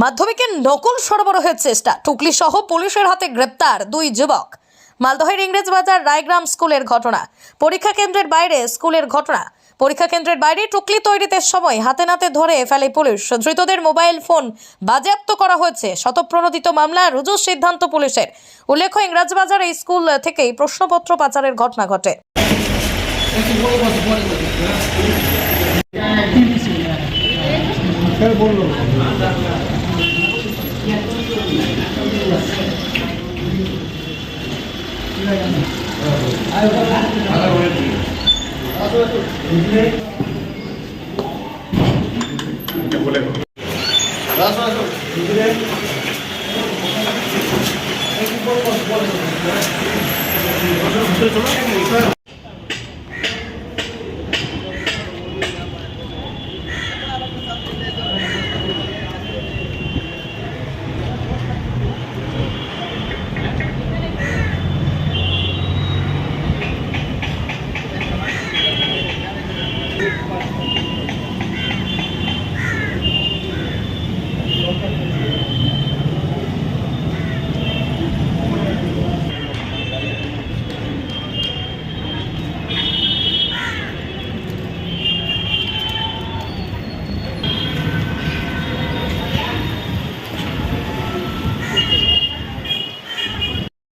মাধ্যমিকের নকল সরবরাহের চেষ্টা। টুকলি সহ পুলিশের হাতে গ্রেপ্তার দুই যুবক। মালদহের ইংরেজবাজার রায়গ্রাম স্কুলের ঘটনা। পরীক্ষা কেন্দ্রের বাইরে স্কুলের ঘটনা। পরীক্ষা কেন্দ্রের বাইরে টুকলি তৈরিতে সময় হাতে নাতে ধরে ফেলে পুলিশ। ধৃতদের মোবাইল ফোন বাজেয়াপ্ত করা হয়েছে। শতপ্রণোদিত মামলা রুজুর সিদ্ধান্ত পুলিশের। উল্লেখ্য ইংরাজবাজার এই স্কুল থেকেই প্রশ্নপত্র পাচারের ঘটনা ঘটে। Gracias.